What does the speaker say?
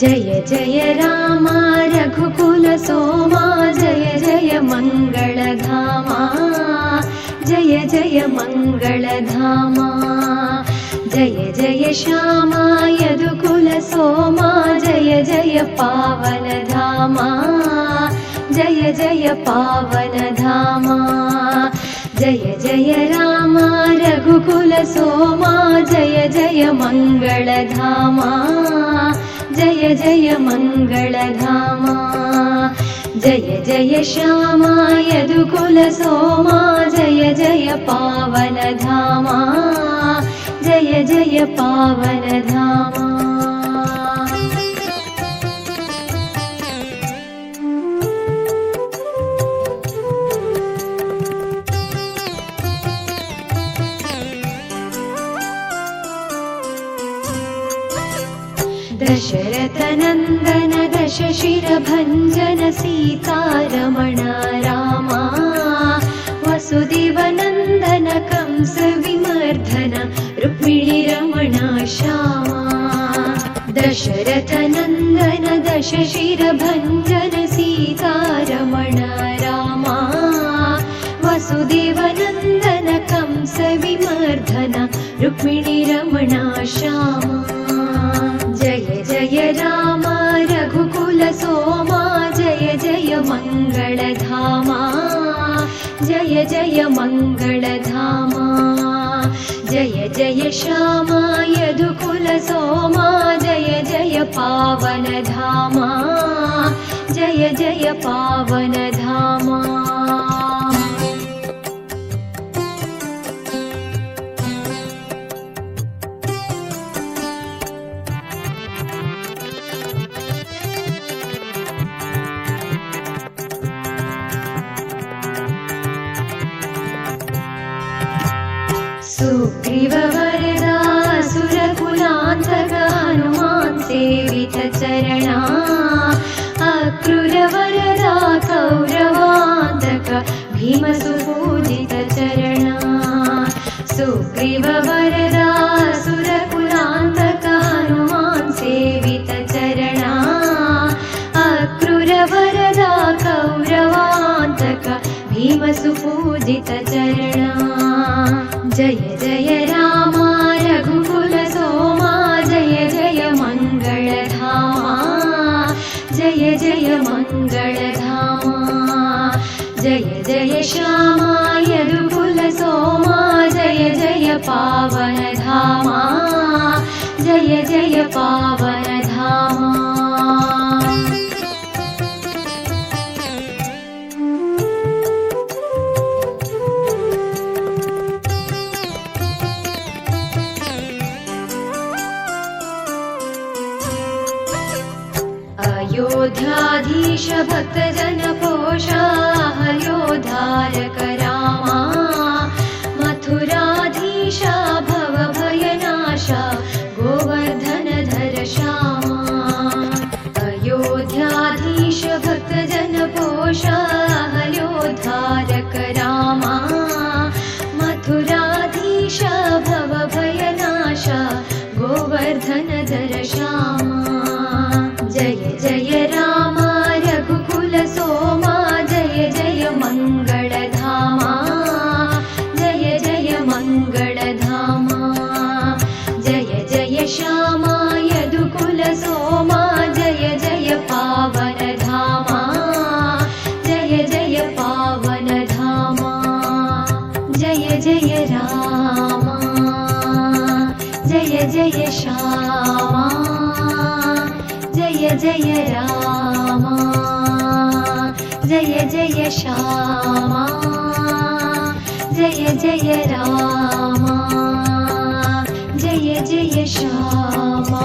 जय जय राम रघुकुल सोमा जय जय मङ्गलधामा जय जय मङ्गलधामा जय जय श्यामा यदुकुल सोमा जय जय पावनधामा जय जय पावनधामा जय जय राम रघुकुल सोमा जय जय मङ्गलधामा जय जय मङ्गलधामा जय जय श्यामा यदुकुल सोमा जय जय पावनधामा। जय जय पावनधामा दशरथनन्दन दश शिरभञ्जन सीतारमण रामा वसुदेवनन्दन कंस विमर्दन रुक्मिणिरमण श्यामा। दशरथनन्दन दश शिरभञ्जन सीतारमण रामा वसुदेवनन्दन कंस विमर्दन रुक्मिणिरमण श्यामा मङ्गलधामा। जय जय मङ्गलधामा। जय जय श्यामा यदुकुल सोमा। जय जय पावनधामा। जय जय पावनधामा सुग्रीववरदा सुरकुलान्तक हनुमान् सेवित चरणा अक्रूरवरदा कौरवान्तक भीमसुपूजित चरणा सुग्रीववरदा भीमसुपूजित चरणा। जय जय राम रघुकुल सोमा जय जय मङ्गलधामा जय जय मङ्गलधामा जय जय श्यामा यदुकुल सोमा जय जय पावनधामा। जय जय पावनधामा अयोध्याधीश भक्तजन पोषाहयोधारक जय जय राम जय जय श्यामा जय जय राम जय जय श्यामा